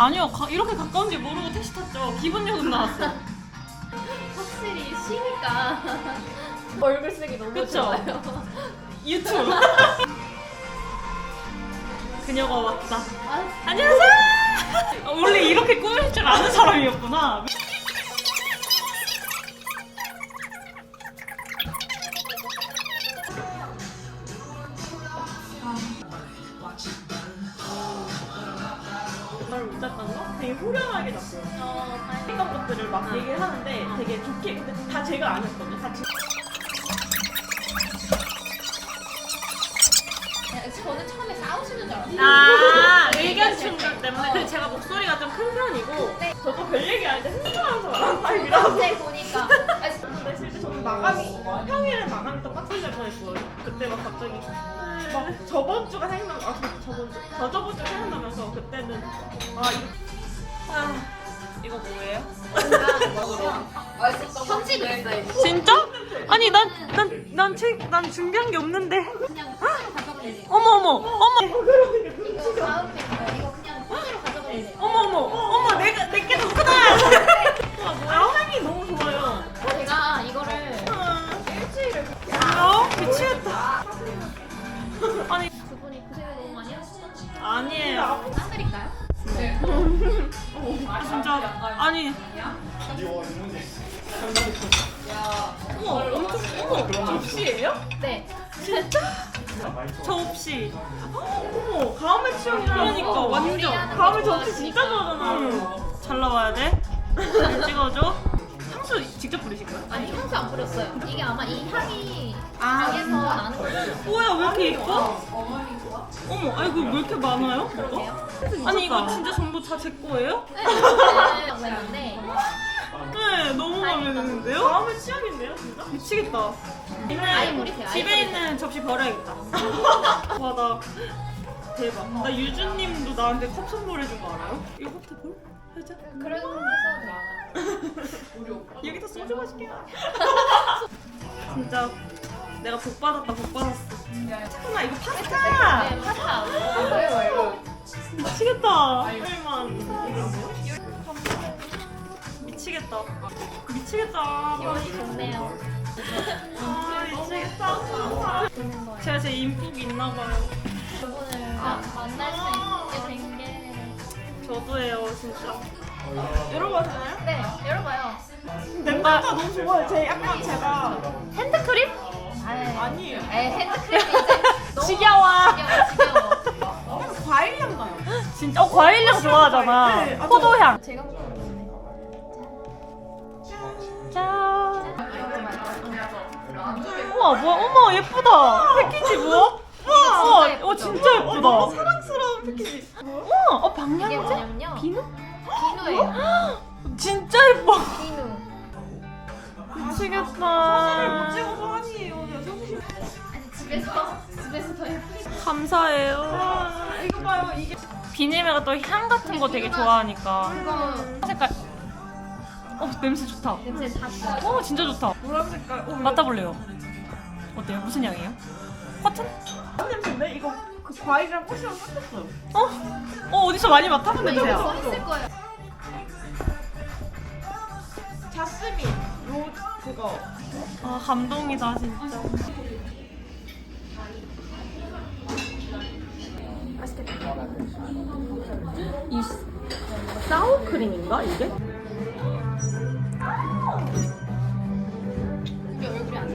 아니요 가- 이렇게 가까운지 모르고 택시 탔죠. 기분 요금 나왔어. 확실히 쉬니까 얼굴 쓰기 너무 그쵸? 좋아요. 유튜브. 그녀가 왔다. 아, 안녕하세요. 어, 원래 이렇게 꾸밀 줄 아는 사람이었구나. 말못 잤던 거? 되게 후련하게 잤어요. 어. 했던 것들을 막 얘기를 하는데 되게 좋게 근데 다 제가 아니었거든요. 다 제... 네, 저는 처음에 싸우시는 줄 알았어요. 아 의견 충돌 때문에 근데 제가 목소리가 좀 큰 편이고 저도 별 얘기 아닌데 흥분하면서 말하는 타입이라서 갑자기 보니까 근데 마감이 평일에 마감이 또 빡세게 날 뻔했어요. 그때 막 갑자기 막 저번 주가 생각나 아 저번 주 저 저번 주 생각나면서 그때는 아 이거 아 이거 뭐예요? 편집을 했어요. 진짜? 아니 난난난책난 준비한 게 없는데. 되지. 어머 어머 어머 진짜 아니. 어머 엄청 어머 접시예요? 네. 접시. 어머 다음에 취향이라 그러니까 어, 완전 요리하는 다음에 거 접시 진짜 좋아하잖아. 잘 나와야 돼. 잘 찍어줘. 향수 직접 뿌리신 거예요? 아니 향수 안 뿌렸어요. 이게 아마 이 향이 아. 방에서 나는 거예요. 뭐야 왜 이렇게 예뻐? 어머 아이고 왜 이렇게 많아요? 이거? 그러게요. 아니 이거 진짜 전부 다 제 거예요? 네, 저는 했는데 네 너무 마음에 드는데요? 다음에 취향인데요 진짜? 미치겠다 아예 집에. 있는 접시 버려야겠다 와 나 대박 나 유주님도 나한테 컵 선물해준 거 알아요? 이거 컵 대볼? 해자 그런 거 해서 여기다 소주 마실게요 진짜 내가 복 받았다 복 받았어 잠깐만 이거 파스타 네, 파스타. 왜요, 미치겠다. 얼만 미치겠다. 미치겠다. 기분이 좋네요. 아 미치겠다. 제가 제 인복 있나 봐요. 마- 만날 수 있게 된 게. 저도예요 진짜. 열어봐도 되나요? 네, 열어봐요. 냄새가 너무 좋아요. 제 약간 제가 핸드크림? 아니에요. 에 핸드크림이 이제 너무 지겨워. 지겨워, 지겨워. 과일 향 나요. 진짜 어 과일향 좋아하잖아. 네, 포도향. 제가. 짠. 우와 뭐야? 어머 예쁘다. 패키지 뭐야? 우와, 진짜 어? 진짜 예쁘다. 너무 사랑스러운 패키지. 우와, 어 이게 방향제? 뭐냐면요. 비누? 비누예요. 진짜 예뻐. 비누. 미치겠다. 사진을 못 찍어서 아니에요. 아니 집에서 집에서 더 예쁘게. 감사해요. 이거 봐요. 이게 비닐매가 또 향 같은 거 되게 좋아하니까. 이거 색깔. 어 냄새 좋다. 냄새 다 좋아. 어 진짜 좋다. 노란 색깔. 맡아볼래요. 어때요? 무슨 향이에요? 커튼? 냄새인데 이거 그 과일이랑 꽃이랑 섞였어요. 어? 어 어디서 많이 맡아본 이거 냄새야. 써 있을 거예요. 자스민 로 그거 아 감동이다 진짜. 사우크림인가 이게?